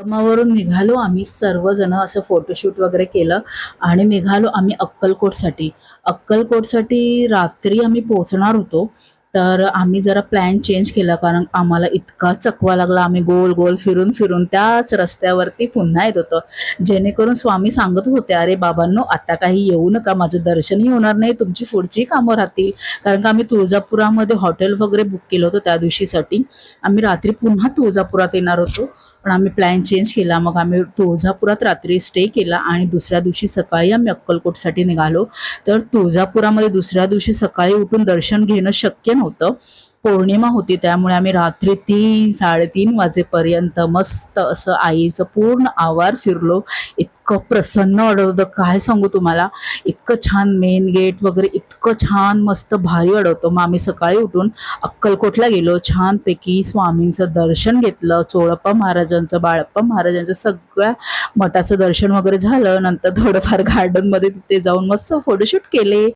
धर्मावरून निघालो आम्ही सर्वजण असं फोटोशूट वगैरे केलं आणि निघालो आम्ही अक्कलकोटसाठी. अक्कलकोटसाठी रात्री आम्ही पोहोचणार होतो तर आम्ही जरा प्लॅन चेंज केला कारण आम्हाला इतका चकवा लागला. आम्ही गोल गोल फिरून फिरून त्याच रस्त्यावरती पुन्हा येत होतो. जेणेकरून स्वामी सांगतच होते अरे बाबांनो आता काही येऊ नका माझं दर्शनही होणार नाही तुमची पुढची कामं राहतील. कारण का आम्ही तुळजापुरामध्ये हॉटेल वगैरे बुक केलं होतं त्या दिवशीसाठी. आम्ही रात्री पुन्हा तुळजापुरात येणार होतो. पण आम्ही प्लॅन चेंज केला. मग आम्ही तुळजापुरात रात्री स्टे केला आणि दुसऱ्या दिवशी सकाळी आम्ही अक्कलकोटसाठी निघालो. तर तुळजापुरामध्ये दुसऱ्या दिवशी सकाळी उठून दर्शन घेणं शक्य नव्हतं. पौर्णिमा होती त्यामुळे आम्ही रात्री तीन साडेतीन वाजेपर्यंत मस्त असं आईचं पूर्ण आवार फिरलो. इतकं प्रसन्न अडवतं काय सांगू तुम्हाला? इतकं छान मेन गेट वगैरे इतकं छान मस्त भारी अडवतं मग आम्ही सकाळी उठून अक्कलकोटला गेलो. छानपैकी स्वामींचं दर्शन घेतलं. चोळप्पा महाराजांचं बाळप्पा महाराजांचं सगळ्या मठाचं दर्शन वगैरे झालं. नंतर थोडंफार गार्डनमध्ये तिथे जाऊन मस्त फोटोशूट केले.